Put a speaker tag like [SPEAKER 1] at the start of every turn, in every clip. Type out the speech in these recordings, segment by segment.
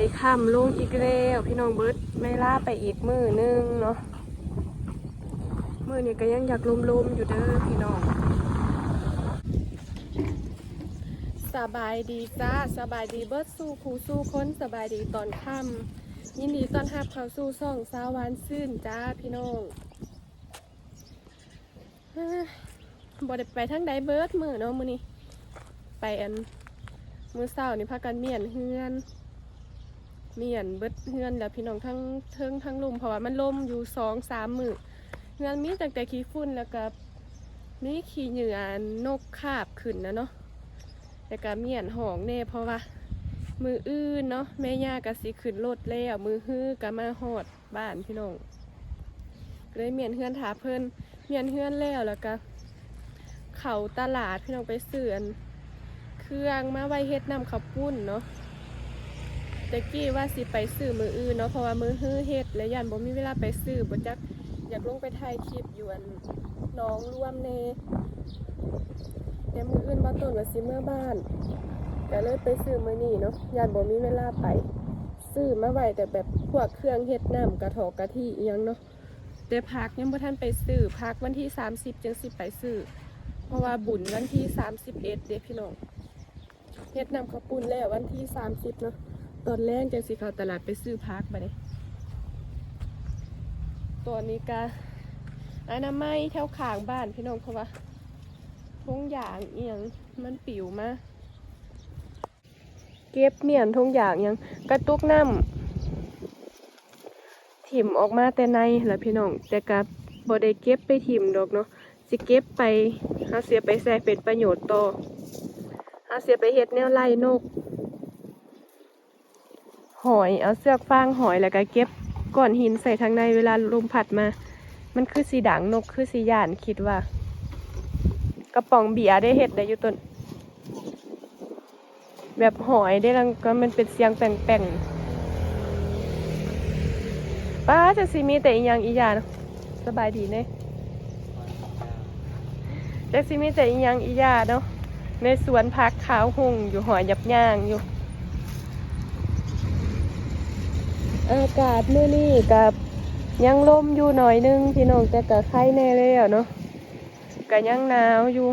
[SPEAKER 1] อยคำลงอีกแล้วพี่น้องเบิร์ดไม่ล่าไปอีกมือนึงเนาะมือนี้ก็ยังอยากลมๆอยู่เด้อพี่น้อง สบายดีจ้าสบายดีเบิร์ดสู้ครูสู้ค้นสบายดีตอนค่ำยินดีต้อนรับเข้าสู่ช่องสาวหวานซื่นจ้าพี่น้องเอ้ยบ่ได้ไปทางใดเบิร์ดมือเนาะมือนี้ไปอันมือเศร้านี่พากันเมียนเฮือน เมียนเบิดเฮือนแล้วพี่น้องทั้งเทิงทั้งลุมเพราะว่ามันลมอยู่สองสามมือเฮือนมีตั้งแต่ขี้ฝุ่นแล้วก็มีขี้เหงื่อนกคาบขึ้นนะเนาะแล้วก็เมียนหองแน่เพราะว่ามืออื่นเนาะแม่ย่าก็สิขึ้นรถแล้วมือฮื้อก็มาฮอดบ้านพี่น้องเลยเมียนเฮือนถาเพิ่นเมียนเฮือนแล้วแล้วก็เขาตลาดพี่น้องไปซื้อนเครื่องมาไวเฮ็ดนำข้าวปุ้นเนาะ ตะกี้ว่าสิไปซื้อมืออื่นเนาะเพราะว่ามือฮื้อเฮ็ดและยันบ่มีเวลาไปซื้อบ่จักอยากลงไปถ่ายคลิปอยู่อันน้องร่วมเนแต่มืออื่นบ่ต้นว่าสิเมื่อบ้านก็เลยไปซื้อมือนี้เนาะยันบ่มีเวลาไป ซื้อมาไว้แต่แบบพวกเครื่องเฮ็ดน้ำกระถอกกะทิอีหยังเนาะแต่พักยังบ่ทันไปซื้อพักวันที่ 30จังสิไปซื้อเพราะว่าบุญวันที่ 31เด้พี่น้องเฮ็ดน้ำข้าวปุ้นแล้ววันที่ 30เนาะ ตอนแรกจังสิเขาตลาดไปซื้อพักไปเลยตัวนี้กะอนามัยแถวขางบ้านพี่น้องเพราว่าทงอย่างเอียงมันปิวมาเก็บเมียนทงอย่างยังกระตุกน้ำถิ่มออกมาแต่ในและพี่น้อง แต่กับบได้เก็บไปถิ่มดอกเนาะสิเก็บไปหาเสียไปใส่เป็นประโยชน์ต่อหาเสียไปเฮ็ดแนวไล่นก หอยเอาเสือกฟางหอยแล้วก็เก็บก้อนหินใส่ทางในเวลาลมพัดมา มันคือสีด่างนกคือสีหยานคิดว่า กระป๋องเบียร์ได้เห็ดได้อยู่ต้นแบบหอยได้แล้วก็มันเป็นเสียงแป่งๆป้าจะสิมีแต่อีหยังอีหยานาะสบายดีเน่จะสิมีแต่อีหยังอีหยาเนาะในสวนพักขาวหุ่งอยู่หอยยับย่างอยู่ อากาศมื้อนี้กับยังลมอยู่หน่อยนึงพี่น้องแต่กับไข้แน่เลยอะเนาะก็ยังหนาวอยู่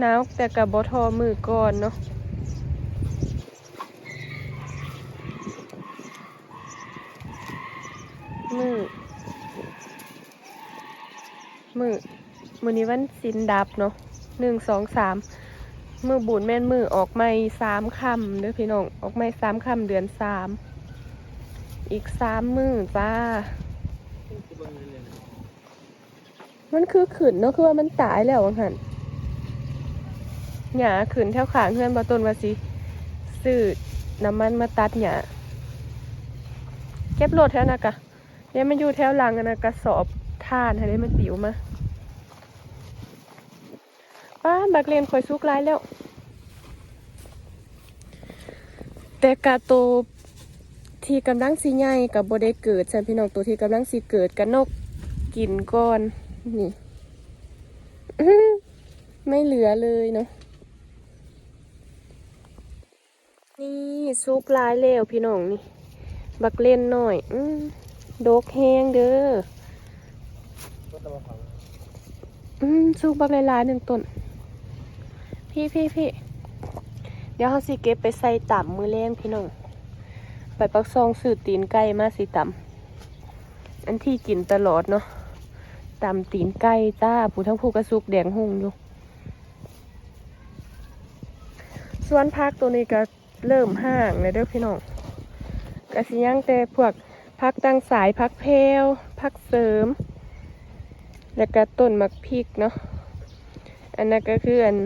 [SPEAKER 1] หนาวแต่กับบทอมือก่อนเนาะมือมือมือนี้วันสินดับเนาะหนึ่งสองสามมือบุญแม่นมือออกไม่สามคำเด้อพี่น้องออกไม่สามคำเดือนสาม อีกสามมือจ้า มันคือขืนเนาะคือว่ามันตายแล้ววังหันหยาขืนแถวขางเพื่อนบาต้นว่าสิซื้อน้ำมันมาตัดหยาเก็บโหลดแถวนะกะเนี่ยมันอยู่แถวหลังนะกระสอบท่านให้ได้มันปิวมาป้าบักเรียนคอยซุกไล่แล้ว แต่กาโต ที่กำลังสีใหญ่กับโบได้เกิดฉันพี่น้องตัวที่กำลังสีเกิดกับนกกินก่อนนี่ไม่เหลือเลยเนาะนี่ซุกลายเลวพี่น้องนี่ บักเล่นหน่อยอืมโดกแห้งเด้ออืมซุกบักลายๆหนึ่งต้นพี่พี่พี่เดี๋ยวเขาสิเก็บไปใส่ต่ำมือแรงพี่น้อง ไปปักซองสื่อตีนไก่มาสิตำอันที่กินตลอดเนาะตำตีนไก่จ้าผู้ทั้งผู้กระซุกแดงหุ่งอยู่ ส่วนพักตัวนี้ก็เริ่มห่างเลยเด้อพี่น้องกระสิยังแต่พวกพักตั้งสายพักเพลวพักเสริม แล้วก็ต้นมักพริกเนาะอันนั้นก็คืออัน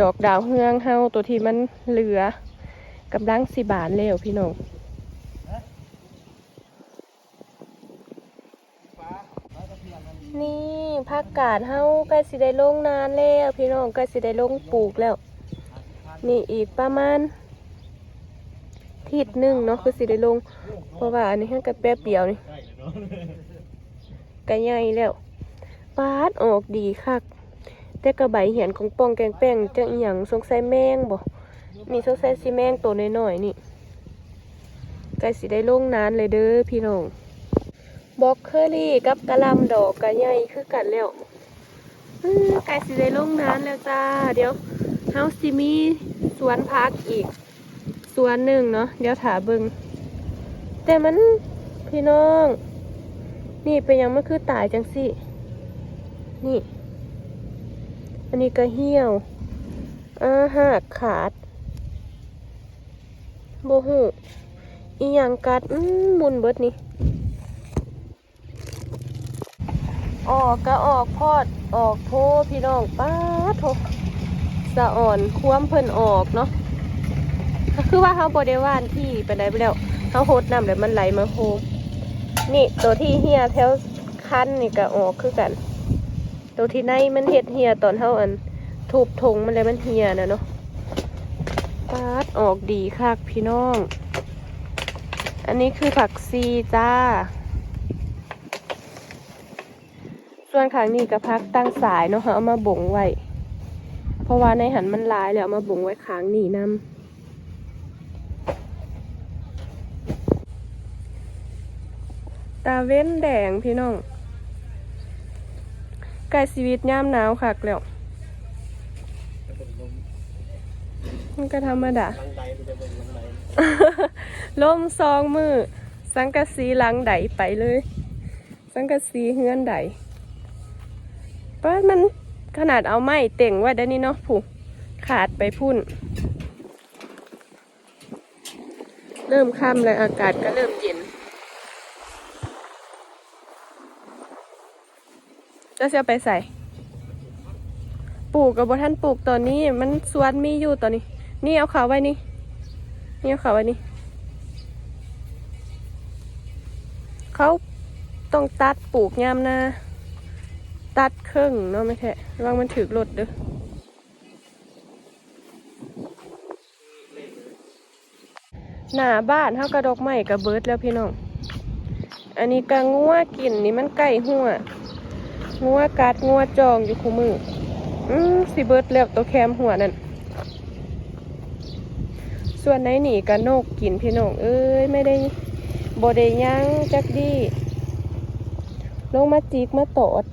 [SPEAKER 1] ดอกดาวเฮืองเฮาตัวที่มันเหลือ กำลังสิบานแล้วพี่น้องนี่ผักกาดเฮาใกล้สิได้ลงนานแล้วพี่น้องใกล้สิได้ลงปลูกแล้ว นี่อีกประมาณทิศหนึ่งเนาะคือสิได้ลง เพราะว่าอันนี้ให้กระแป๊บเดียวนี่กระใหญ่แล้วปาดออกดีคักแต่กระใบเหียนของปองแกงแป้งจังอหย่างสงสัยแมงบ่ นี่สงสัยสิแมงตัวน้อยๆนี่ใกล้สิได้ลงนานเลยเด้อพี่น้องบล็อกเคอรี่กับกะลำดอกกะใหญ่คือกันแล้วอื้อใกล้สิได้ลงนานแล้วจ้า เดี๋ยวเฮาสิมีสวนพักอีก สวนหนึ่งเนาะเดี๋ยวถาเบิงแต่มันพี่น้อง นี่เป็นยังไมันคือตายจังสินี่ อันนี้ก็เหี่ยวอาหักขาด โบหูอีหยังกัดอืมมุนเบิดนี่ ออกก็ออกพอดออกโพพี่น้องป้าโทสะอ่อนคว่ำเพิ่นออกเนาะก็คือว่าเขาบริวานที่ไปไหนไปแล้วเขาโหดน้ำแล้วมันไหลมาโฮมนี่ตัวที่เฮียแถวคันนี่ก็ออกคือกัน ตัวที่ในมันเห็ดเฮียตอนเท่าอันถูบทงมันเลยมันเฮียนะเนาะ ปาดออกดีคักพี่น้อง อันนี้คือผักซีจ้า ส่วนขางนี้ก็พักตั้งสายเนาะคะเอามาบ่งไว้ เพราะว่าในหันมันลายแล้วเอามาบ่งไว้ขางนี้นำตาเว้นแดงพี่น้องใกล้ชีวิตย่ามหนาวคักแล้ว มันก็ธรรมดา
[SPEAKER 2] ลังไดไปเดี๋ยวเบิ่งลังได
[SPEAKER 1] ล่มซองมือ สังกะสีหลังไดไปเลย สังกะสีเฮือนไดป้ามันขนาดเอาไม้เต่งไว้ได้นี่เนาะผู้ขาดไปพุ่น เริ่มค่ำแล้วอากาศก็เริ่มเย็นจะเสียไปใส่ ปลูกกับบท่านปลูกตอนนี้ มันสวนมีอยู่ตอนนี้ นี่เอาเขาไว้นี่นี่เอาเขาไว้นี่เขาต้องตัดปลูกยามนาตัดครึ่งเนาะไม่แท้ระวังมันถือรถเด้อหน้าบ้านเท่ากระดอกไม้กระเบิดแล้วพี่น้อง อันนี้กะงัวกินนี่มันใกล้หัวงัวกัดงัวจองอยู่คู่มือ อืมสิเบิดแล้วตัวแคมหัวนั่น ส่วนไหนหนีกับนกกินพี่น้องเอ้ยไม่ได้บไดย่างจักดีลงมาจิกมาตอด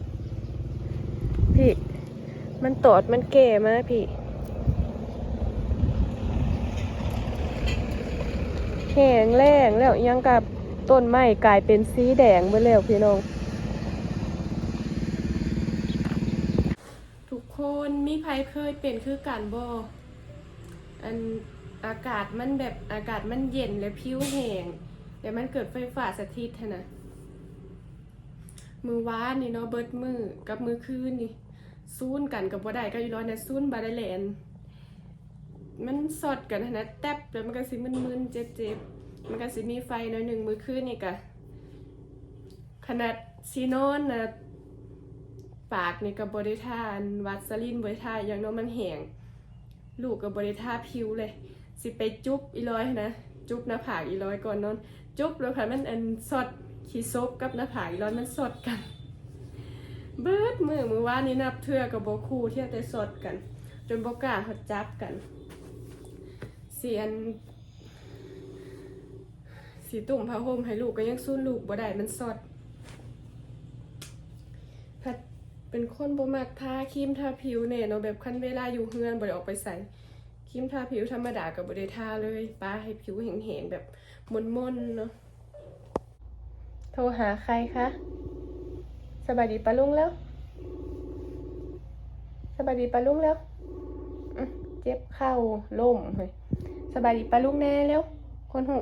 [SPEAKER 1] พี่ มันตอดมันแก่มาพี่แห้งแรงแล้วยังกับต้นไม้กลายเป็นสีแดงไปแล้วพี่น้อง ทุก คนมีใครเคยเป็นคือกันบ่อันอากาศมันแบบอากาศมันเย็นและผิวแห้งแต่มันเกิดไฟฟ้าสถิตนะมือว้านนี่เนาะเบิดมือกับมือคืนนี่ซูนกันกับบ่ได้ก็อยู่ร้อยนะซูนบาดแลนมันสดกันนะแตบแล้วมันก็สิมึนๆเจ็บๆมันก็สิมีไฟหน่อยหนึ่งมือคืนนี่กะขนาดซีนอนนะ ปากนี่กับบริทานวัดสลินบริทาอย่างน้อยมันแห้งลูกกับบริทาผิวเลย สิไปจุ๊บอีร้อยนะ จุ๊บหน้าผากอีร้อยก่อนนอน จุ๊บแล้วค่ะมันอันสดขี้ซบกับหน้าผากอีร้อยมันสดกัน เบิดมือมือว่านี่นับเทือกับโบคูเที่ยแต่สดกัน จนโบก้าหัดจับกันเสียนสีตุ่มผ้าห่มให้ลูกก็ยังสู้ลูกบ่ได้มันสด แพท เป็นคนบ่มักทาครีมทาผิวเนี่ยเนาะแบบคันเวลาอยู่เฮือนบ่ได้ออกไปใส่ครีมทาผิวธรรมดาก็บ่ได้ทาเลยป้าให้ผิวแห้งๆแบบมนๆเนาะโทรหาใครคะสบายดีปะลุงแล้วสบายดีปะลุงแล้วเจ็บเข่าล่มเฮ้ยสบายดีปะลุงแน่แล้วคนหู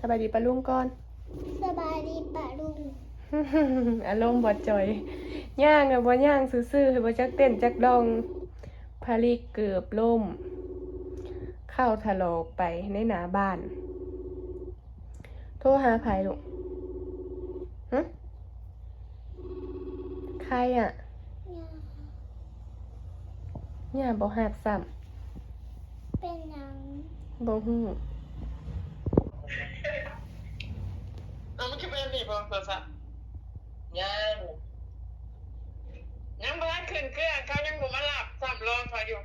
[SPEAKER 1] สบายดีปะลุงก่อน
[SPEAKER 3] สบายดีปะลุง
[SPEAKER 1] อารมณ์บอดจอยย่างอะบ่ย่างซื่อๆบ่จักเต้นจักดองพาลีเกือบล่ม เข้าทะลอกไปในหนาบ้าน โทรหาไผลูกฮะใครอะย่าบ่หับซ้
[SPEAKER 3] เป็นหยังำ
[SPEAKER 1] บ่ฮู้
[SPEAKER 2] เอามันคือเป็นนี่พอโทรศัพท์ยังยังบ่ทันขึ้น เครื่องเขายังบ่มาหลับสับรองเขาอยู่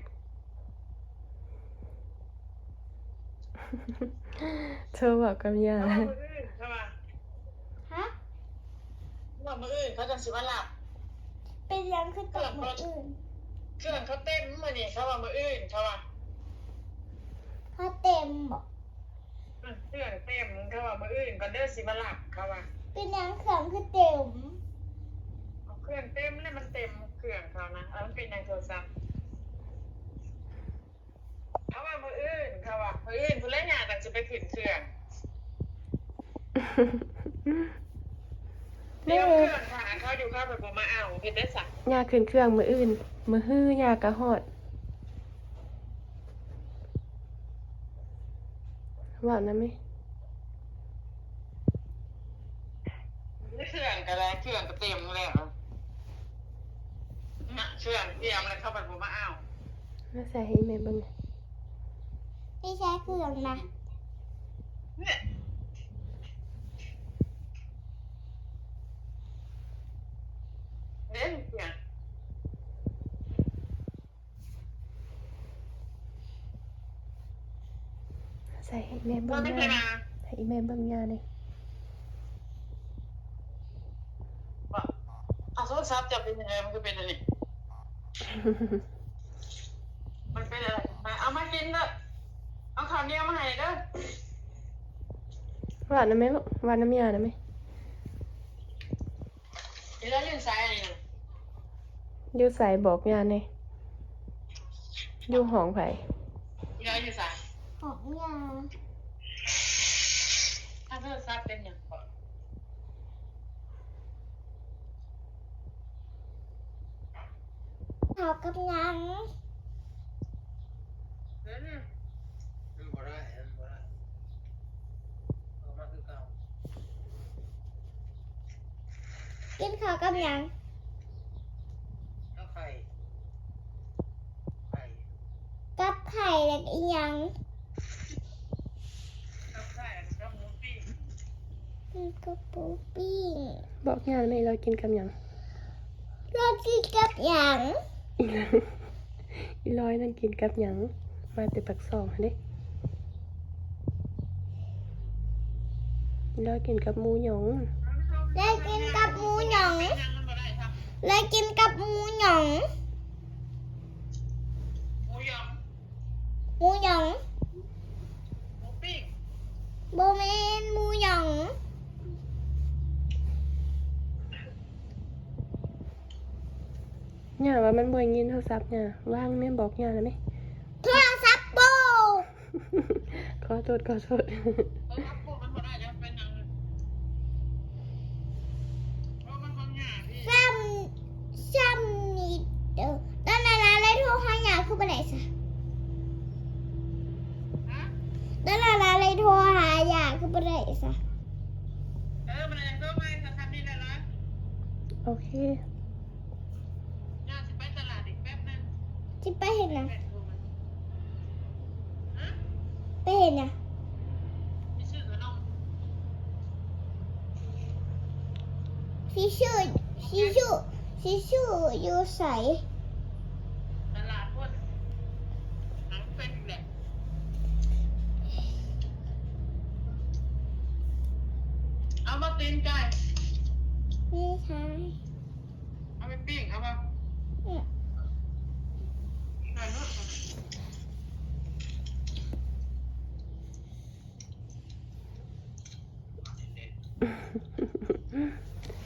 [SPEAKER 1] เธอบอกกับยา
[SPEAKER 2] เขาว่ามืออื่นเขาว่า
[SPEAKER 3] ฮะ
[SPEAKER 2] ว่ามืออื่นเขาจะสิมาหลับ
[SPEAKER 3] เป็นยังคือตกหมดอื่น
[SPEAKER 2] เครื่องเขาเต็มมานี่เขาว่ามืออื่นเขาว่า
[SPEAKER 3] เพราะเต็มบอก
[SPEAKER 2] อืมเครื่องเต็มเขาว่ามืออื่นก็เด้อสิมาหลับเขาว่า
[SPEAKER 3] เป็นยังเครื่องคือเต็ม
[SPEAKER 2] เอาเครื่องเต็มเลยมันเต็มเครื่องเขานะเอามันเป็นในโทรศัพท์เขาว่ามืออื่นเขาว่ามืออื่นผู้เล่นงานแต่จะไปขึ้นเครื่อง
[SPEAKER 1] แม่
[SPEAKER 2] เดี๋ยวเครื่องค่ะเขาอยู่เข้าไปบ่มาเอาเฮ็ดได้สัก
[SPEAKER 1] ยาขึ้นเครื่องมืออื่น มือฮื้อยากะฮอดว่านะไหม
[SPEAKER 2] เครื่องก็ได้เครื่องก็เต็มแล้วนะเครื่องเตรียมเลยเข้าไปบ่มาเอา
[SPEAKER 1] มาใส่ให้แม่เบิ่ง
[SPEAKER 3] ไม่ใช่เครื่องนะ
[SPEAKER 2] เนี่ย เด่นเครื่อง
[SPEAKER 1] ใส่ให้แม่เบิ่
[SPEAKER 2] เรา
[SPEAKER 1] ง
[SPEAKER 2] ไม่เคย
[SPEAKER 1] ยา
[SPEAKER 2] มา
[SPEAKER 1] ให้แม่เบิ่งยาเลย
[SPEAKER 2] บอกเอาโทรศัพท์จะเป็นยังไงมันก็เป็นอะไรมันเป็นอะไรมาเอามากินเด้อเอาข้าวเหนียวมาให้เด้อ
[SPEAKER 1] ว่านะแม่ลูกว่าน้ำยานะแม่
[SPEAKER 2] เดี๋ยวเรายืนสายอะไรเนี่ย
[SPEAKER 1] อยู่ใส่บอกยาเลยอยู่ห้องไผ
[SPEAKER 2] เดี๋ยวเรายืนสาย
[SPEAKER 3] ของยา
[SPEAKER 2] ถ้าโทรศัพท์เป็นอย่างก่อน
[SPEAKER 3] เขากำลัง
[SPEAKER 2] เดี๋ยวนะ
[SPEAKER 4] มันบ่ได้มันบ่ได้เอามาคือเก่า
[SPEAKER 3] กินข้าวกำลัง
[SPEAKER 4] แล้วไข่ไข่
[SPEAKER 3] กับ ไข่และอีหยัง
[SPEAKER 2] ข้าวไข่ข้าวหมูปิ้ง
[SPEAKER 3] กินกับปูปิ้ง
[SPEAKER 1] บอกยาไหมเรากินกับหยัง
[SPEAKER 3] เรากินกับหยัง
[SPEAKER 1] อีร้อยนั่นกินกับหยังมาแต่ปักซองหั่นเด้อีร้อยกินกับหมูหยอง
[SPEAKER 3] แล้วกินกับหมูหยอง
[SPEAKER 2] ยังมันบ่ได้ครับ
[SPEAKER 3] แล้วกินกับหมูหยอง
[SPEAKER 2] หมูยอง
[SPEAKER 3] หมูหยอง
[SPEAKER 2] หมูปิ้ง
[SPEAKER 3] โบเมนหมูหยอง
[SPEAKER 1] ยาว่ามันบ่ยินโทรศัพท์ยาว่างแม่บอกยานะแม่
[SPEAKER 3] โทรศัพท์โบ
[SPEAKER 1] ขอโทษขอโทษ
[SPEAKER 2] เออครับพวกมันบ่ได้จะเป็นยังเพราะมันความยากพี่
[SPEAKER 3] ซ้ำซ้ำนิดเดียวตอนนั้นเลยโทรหาหยาคือไปไหนซะ
[SPEAKER 2] ฮะ
[SPEAKER 3] ตอนนั้นเลยโทรหาหยาคือไปไหนซะ
[SPEAKER 2] เออมันยังก็ไม่สถานีเลยนะ
[SPEAKER 1] โอเค
[SPEAKER 2] ย่าสิไปตลาดอีกแป๊บนึง
[SPEAKER 3] ที่ไปเห็นนะ
[SPEAKER 2] แป๊บนึงมันฮะ
[SPEAKER 3] ไปเห็นนะ
[SPEAKER 2] มีชื่อขนม
[SPEAKER 3] ชิชูชิชูชิชูอยู่ใส
[SPEAKER 2] ตลาดพวกหนังเป็นแหละเอามาตีนไก่
[SPEAKER 3] นี่ใช่
[SPEAKER 2] เอาไปิ้งเอามา
[SPEAKER 3] เนี่ย
[SPEAKER 2] ใส่เนอะ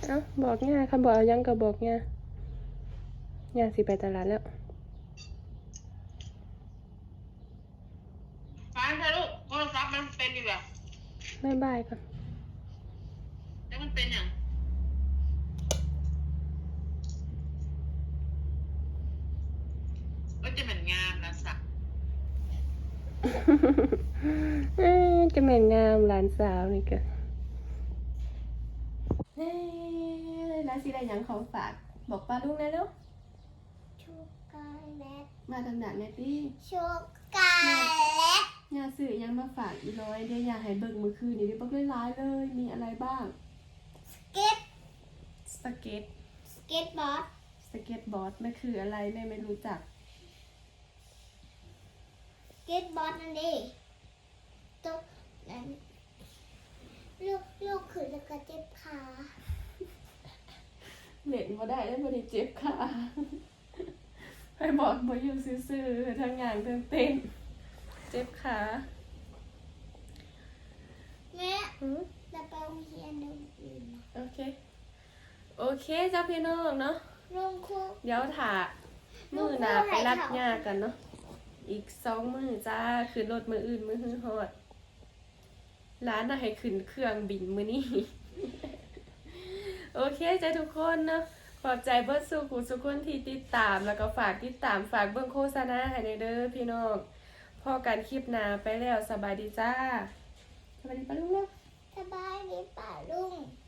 [SPEAKER 1] เอ้าบอกยาคันบอกเอายังก็บอกยาญาสิไปตลาดแล้ว
[SPEAKER 2] ฟ้าใช่ลูกโทรศัพท์มันเป็นอยู่แบบ
[SPEAKER 1] บายบายก่อน
[SPEAKER 2] แล้วมันเป็นอย่างก็ จะเหมือนงามนะสัก
[SPEAKER 1] เอ้ยจะแม่นงามหลานสาวนี่ก็เฮ้ยแล้วสิได้หยังของฝาก บอกป้าลุงได้แล้ว
[SPEAKER 3] ช็อกโกแลต
[SPEAKER 1] มาทางหนักแน่ตี้
[SPEAKER 3] ช็อกโกแลต
[SPEAKER 1] ยาซื้อหยังมาฝากอีร้อยเดี๋ยวยาให้เบิ่งมื้อคืนนี้ได้เบิ่งหลายๆเลย มีอะไรบ้าง
[SPEAKER 3] สเก็ต
[SPEAKER 1] สเก็ต
[SPEAKER 3] สเก็ตบอร์ด
[SPEAKER 1] สเก็ตบอร์ดมันคืออะไรแม่ไม่รู้จัก
[SPEAKER 3] สเก็ตบอร์ดนั่นดิตัวนั้นลูกลูกขึ้นแล้วก็เจ็บขา
[SPEAKER 1] เน็ตบ่ได้แล้วบ่ได้เจ็บขาให้บอกบ่อยู่ซื่อๆทั้งงานทั้งเต้นเจ็บขา
[SPEAKER 3] แม่
[SPEAKER 1] หือ
[SPEAKER 3] เราไปโรงเรียนเดี๋ยวอื่นนะ
[SPEAKER 1] โอเค โอเคจ้าพี่น้องเนาะ
[SPEAKER 3] โรงครู
[SPEAKER 1] เดี๋ยวถ่ามือหนาไปรับยากันเนาะ อีกสองมือจ้าขึ้นรถมืออื่นมือฮือฮอดร้านน่ะให้ขึ้นเครื่องบินมือนี้โอเคจ้าทุกคนเนาะขอบใจเบิร์ดสุขุสุกคนที่ติดตามแล้วก็ฝากติดตามฝากเบิ่งโฆษณาให้ในเด้อพี่น้องพอกันคลิปหนาไปแล้วสบายดีจ้าสบายดีปะลุงเนาะ
[SPEAKER 3] สบายดีป่ะ